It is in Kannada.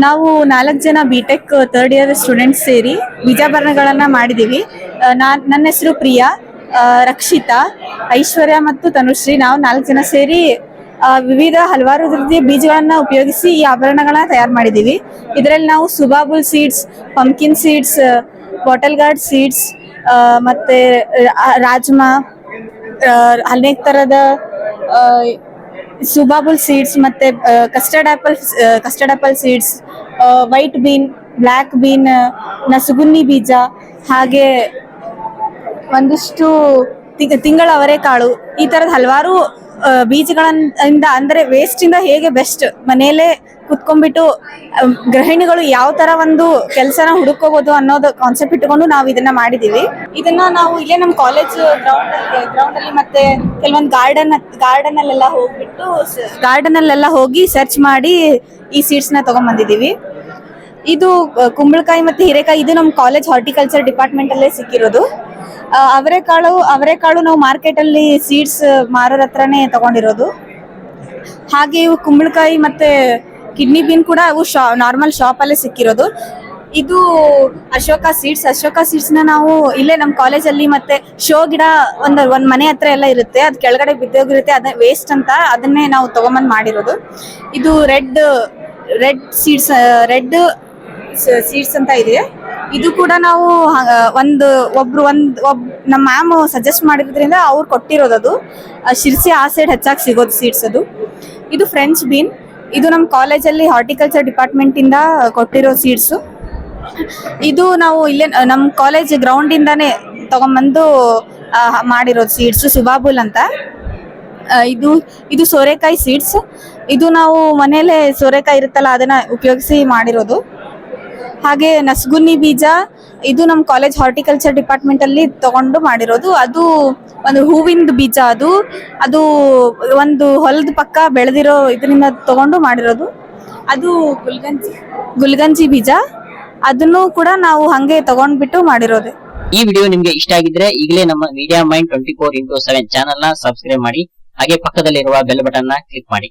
ನಾವು ನಾಲ್ಕು ಜನ B tech third year students ಸೇರಿ ವಿಜಾಭರಣಗಳನ್ನು ಮಾಡಿದ್ದೀವಿ ನಾನು ನಾನ್ ನನ್ನ ಹೆಸರು ಪ್ರಿಯಾ ರಕ್ಷಿತಾ ಐಶ್ವರ್ಯ ಮತ್ತು ತನುಶ್ರೀ. ನಾವು ನಾಲ್ಕು ಜನ ಸೇರಿ ವಿವಿಧ ಹಲವಾರು ರೀತಿಯ ಬೀಜಗಳನ್ನು ಉಪಯೋಗಿಸಿ ಈ ಆಭರಣಗಳನ್ನ ತಯಾರು ಮಾಡಿದ್ದೀವಿ ಇದರಲ್ಲಿ ನಾವು subabul seeds pumpkin seeds bottle gourd seeds ಮತ್ತೆ ರಾಜ್ಮಾ ಅನೇಕ ತರದ ಆ, ಸುಬಾಬುಲ್ ಸೀಡ್ಸ್ ಮತ್ತೆ custard apple custard apple seeds white bean black bean ನಸುಗುನ್ನಿ ಬೀಜ, ಹಾಗೆ ಒಂದಿಷ್ಟು ತಿಂಗಳ ಅವರೆಕಾಳು ಈ ತರದ ಹಲವಾರು ಬೀಜಗಳಿಂದ ಅಂದ್ರೆ ವೇಸ್ಟ್ ಇಂದ ಹೇಗೆ ಬೆಸ್ಟ್ ಮನೆಯಲ್ಲೇ ಕುತ್ಕೊಂಡ್ಬಿಟ್ಟು ಗೃಹಿಣಿಗಳು ಯಾವ ತರ ಒಂದು ಕೆಲಸನ ಹುಡುಕೋಬಹುದು ಅನ್ನೋದು ಕಾನ್ಸೆಪ್ಟ್ ಇಟ್ಕೊಂಡು ನಾವು ಇದನ್ನ ಮಾಡಿದೀವಿ. ಇದನ್ನ ನಾವು ಇಲ್ಲೇ ನಮ್ಮ ಕಾಲೇಜ್ ಗ್ರೌಂಡ್ ಗ್ರೌಂಡ್ ಅಲ್ಲಿ ಮತ್ತೆ ಕೆಲವೊಂದು ಗಾರ್ಡನ್ ಗಾರ್ಡನ್ ಅಲ್ಲೆಲ್ಲ ಹೋಗ್ಬಿಟ್ಟು ಗಾರ್ಡನ್ ಅಲ್ಲೆಲ್ಲ ಹೋಗಿ ಸರ್ಚ್ ಮಾಡಿ ಈ ಸೀಡ್ಸ್ನ ತಗೊಂಡ್ಬಂದಿದೀವಿ ಇದು ಕುಂಬಳಕಾಯಿ ಮತ್ತೆ ಹೀರೆಕಾಯಿ, ಇದು ನಮ್ಮ ಕಾಲೇಜ್ ಹಾರ್ಟಿಕಲ್ಚರ್ ಡಿಪಾರ್ಟ್ಮೆಂಟ್ ಅಲ್ಲೇ ಸಿಕ್ಕಿರೋದು. ಅವರೆಕಾಳು ಅವರೆಕಾಳು ನಾವು ಮಾರ್ಕೆಟ್ ಅಲ್ಲಿ ಸೀಡ್ಸ್ ಮಾರೋರ ಹತ್ರನೇ ತಗೊಂಡಿರೋದು. ಹಾಗೆ ಇವು ಕುಂಬಳಕಾಯಿ ಮತ್ತೆ ಕಿಡ್ನಿ ಬೀನ್ ಕೂಡ ಅವು ಶಾ ನಾರ್ಮಲ್ ಶಾಪ್ ಅಲ್ಲೇ ಸಿಕ್ಕಿರೋದು. ಇದು ಅಶೋಕ ಸೀಡ್ಸ್ ಅಶೋಕ ಸೀಡ್ಸ್ನ ನಾವು ಇಲ್ಲೇ ನಮ್ಮ ಕಾಲೇಜಲ್ಲಿ ಮತ್ತೆ ಶೋ ಗಿಡ ಒಂದ್ ಒಂದ್ ಮನೆ ಹತ್ರ ಎಲ್ಲ ಇರುತ್ತೆ. ಅದ್ ಕೆಳಗಡೆ ಬಿದ್ದೋಗಿರುತ್ತೆ, ಅದ ವೇಸ್ಟ್ ಅಂತ ಅದನ್ನೇ ನಾವು ತಗೊಂಬಂದ್ ಮಾಡಿರೋದು. ಇದು red red seeds red seeds ಅಂತ ಇದೆ. ಇದು ಕೂಡ ನಾವು ಒಂದು ಒಬ್ರು ಒಂದ್, ಒಬ್ ನಮ್ಮ ಮ್ಯಾಮ್ ಸಜೆಸ್ಟ್ ಮಾಡಿರೋದ್ರಿಂದ ಅವ್ರು ಕೊಟ್ಟಿರೋದು ಅದು. ಶಿರ್ಸಿ ಆ ಸೈಡ್ ಹೆಚ್ಚಾಗಿ ಸಿಗೋದು ಸೀಟ್ಸ್ ಅದು. ಇದು ಫ್ರೆಂಚ್ ಬೀನ್ ಇದು ನಮ್ಮ ಕಾಲೇಜಲ್ಲಿ ಹಾರ್ಟಿಕಲ್ಚರ್ ಡಿಪಾರ್ಟ್ಮೆಂಟ್ ಇಂದ ಕೊಟ್ಟಿರೋ ಸೀಡ್ಸು ಇದು ನಾವು ಇಲ್ಲೇ ನಮ್ಮ ಕಾಲೇಜ್ ಗ್ರೌಂಡ್ ಇಂದಾನೆ ತಗೊಂಬಂದು ಮಾಡಿರೋದು ಸೀಡ್ಸ್ ಸುಬಾಬುಲ್ ಅಂತ. ಇದು ಇದು ಸೋರೆಕಾಯಿ ಸೀಡ್ಸ್ ಇದು ನಾವು ಮನೇಲೆ ಸೋರೆಕಾಯಿ ಇರುತ್ತಲ್ಲ, ಅದನ್ನ ಉಪಯೋಗಿಸಿ ಮಾಡಿರೋದು. ಹಾಗೆ ನಸ್ಗುನ್ನಿ ಬೀಜ, ಇದು ನಮ್ಮ ಕಾಲೇಜ್ ಹಾರ್ಟಿಕಲ್ಚರ್ ಡಿಪಾರ್ಟ್ಮೆಂಟ್ ಅಲ್ಲಿ ತಗೊಂಡು ಮಾಡಿರೋದು. ಅದು ಒಂದು ಹೂವಿಂದ ಬೀಜ ಅದು. ಅದು ಒಂದು ಹೊಲದ ಪಕ್ಕ ಬೆಳೆದಿರೋ ಇದರಿಂದ ತಗೊಂಡು ಮಾಡಿರೋದು. ಅದು ಗುಲ್ಗಂಜಿ ಗುಲ್ಗಂಜಿ ಬೀಜ. ಅದನ್ನು ಕೂಡ ನಾವು ಹಂಗೆ ತಗೊಂಡ್ಬಿಟ್ಟು ಮಾಡಿರೋದು. ಈ ವಿಡಿಯೋ ನಿಮ್ಗೆ ಇಷ್ಟ ಆಗಿದ್ರೆ ಈಗಲೇ ನಮ್ಮ media mind twenty four into seven ಚಾನಲ್ನ ಸಬ್ಸ್ಕ್ರೈಬ್ ಮಾಡಿ. ಹಾಗೆ ಪಕ್ಕದಲ್ಲಿರುವ ಬೆಲ್ ಬಟನ್ನ ಕ್ಲಿಕ್ ಮಾಡಿ.